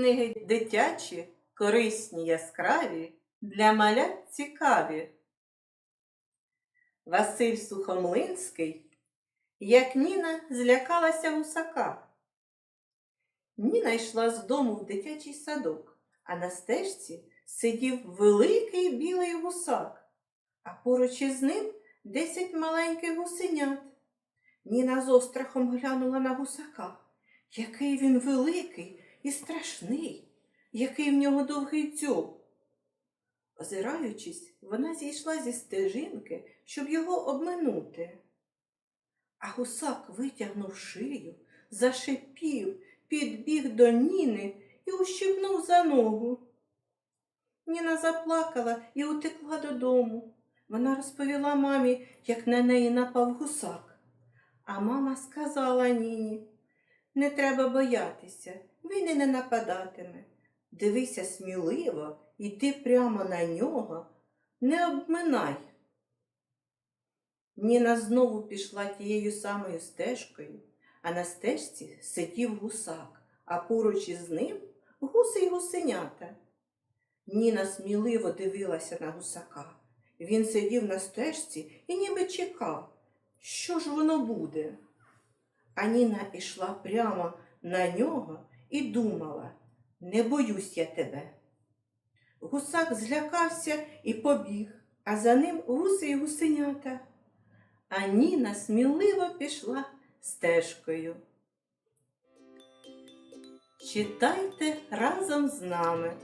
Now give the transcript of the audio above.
книги дитячі, корисні, яскраві, для малят цікаві. Василь Сухомлинський, як Ніна злякалася гусака. Ніна йшла з дому в дитячий садок, а на стежці сидів великий білий гусак, а поруч із ним десять маленьких гусенят. Ніна з острахом глянула на гусака. Який він великий і страшний, який в нього довгий дзьоб. Озираючись, вона зійшла зі стежинки, щоб його обминути. А гусак витягнув шию, зашипів, підбіг до Ніни і ущипнув за ногу. Ніна заплакала і утекла додому. Вона розповіла мамі, як на неї напав гусак. А мама сказала Ніні, не треба боятися, він і не нападатиме. Дивися сміливо, йди прямо на нього, не обминай. Ніна знову пішла тією самою стежкою, а на стежці сидів гусак, а поруч із ним гуси й гусенята. Ніна сміливо дивилася на гусака. Він сидів на стежці і ніби чекав, що ж воно буде. А Ніна ішла прямо на нього і думала, не боюсь я тебе. Гусак злякався і побіг, а за ним гуси й гусенята. А Ніна сміливо пішла стежкою. Читайте разом з нами.